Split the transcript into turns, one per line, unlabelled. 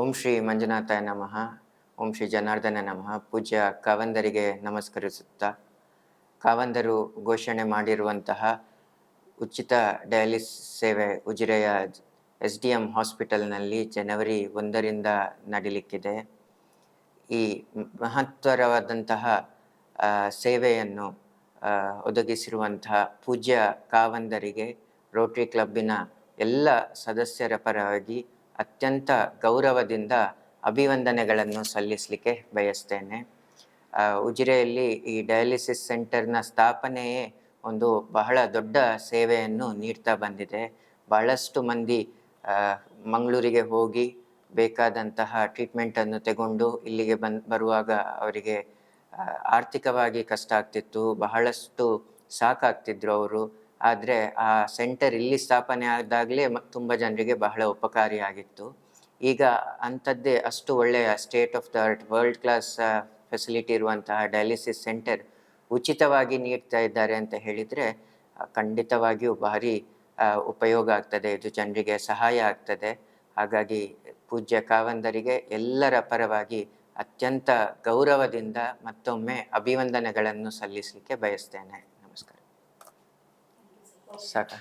ಓಂ ಶ್ರೀ ಮಂಜುನಾಥಾಯ ನಮಃ. ಓಂ ಶ್ರೀ ಜನಾರ್ದನ ನಮಃ. ಪೂಜ್ಯ ಕಾವಂದರಿಗೆ ನಮಸ್ಕರಿಸುತ್ತಾ, ಕಾವಂದರು ಘೋಷಣೆ ಮಾಡಿರುವಂತಹ ಉಚಿತ ಡಯಾಲಿಸ್ ಸೇವೆ ಉಜಿರೆಯ ಎಸ್ ಡಿ ಎಂ ಹಾಸ್ಪಿಟಲ್ನಲ್ಲಿ ಜನವರಿ ಒಂದರಿಂದ ನಡೀಲಿಕ್ಕಿದೆ. ಈ ಮಹತ್ತರವಾದಂತಹ ಸೇವೆಯನ್ನು ಒದಗಿಸಿರುವಂತಹ ಪೂಜ್ಯ ಕಾವಂದರಿಗೆ ರೋಟ್ರಿ ಕ್ಲಬ್ಬಿನ ಎಲ್ಲ ಸದಸ್ಯರ ಪರವಾಗಿ ಅತ್ಯಂತ ಗೌರವದಿಂದ ಅಭಿವಂದನೆಗಳನ್ನು ಸಲ್ಲಿಸಲಿಕ್ಕೆ ಬಯಸ್ತೇನೆ. ಉಜಿರೆಯಲ್ಲಿ ಈ ಡಯಾಲಿಸಿಸ್ ಸೆಂಟರ್ನ ಸ್ಥಾಪನೆಯೇ ಒಂದು ಬಹಳ ದೊಡ್ಡ ಸೇವೆಯನ್ನು ನೀಡ್ತಾ ಬಂದಿದೆ. ಬಹಳಷ್ಟು ಮಂದಿ ಮಂಗಳೂರಿಗೆ ಹೋಗಿ ಬೇಕಾದಂತಹ ಟ್ರೀಟ್ಮೆಂಟನ್ನು ತಗೊಂಡು ಇಲ್ಲಿಗೆ ಬಂದು, ಬರುವಾಗ ಅವರಿಗೆ ಆರ್ಥಿಕವಾಗಿ ಕಷ್ಟ ಆಗ್ತಿತ್ತು. ಬಹಳಷ್ಟು ಸಾಕಾಗ್ತಿದ್ರು ಅವರು. ಆದರೆ ಆ ಸೆಂಟರ್ ಇಲ್ಲಿ ಸ್ಥಾಪನೆ ಆದಾಗಲೇ ತುಂಬ ಜನರಿಗೆ ಬಹಳ ಉಪಕಾರಿಯಾಗಿತ್ತು. ಈಗ ಅಂಥದ್ದೇ ಅಷ್ಟು ಒಳ್ಳೆಯ state of the art world class facility ಇರುವಂತಹ ಡಯಾಲಿಸಿಸ್ ಸೆಂಟರ್ ಉಚಿತವಾಗಿ ನೀಡ್ತಾ ಇದ್ದಾರೆ ಅಂತ ಹೇಳಿದರೆ ಖಂಡಿತವಾಗಿಯೂ ಭಾರಿ ಉಪಯೋಗ ಆಗ್ತದೆ. ಇದು ಜನರಿಗೆ ಸಹಾಯ ಆಗ್ತದೆ. ಹಾಗಾಗಿ ಪೂಜ್ಯ ಕಾವಂದರಿಗೆ ಎಲ್ಲರ ಪರವಾಗಿ ಅತ್ಯಂತ ಗೌರವದಿಂದ ಮತ್ತೊಮ್ಮೆ ಅಭಿವಂದನೆಗಳನ್ನು ಸಲ್ಲಿಸಲಿಕ್ಕೆ ಬಯಸ್ತೇನೆ. Saca.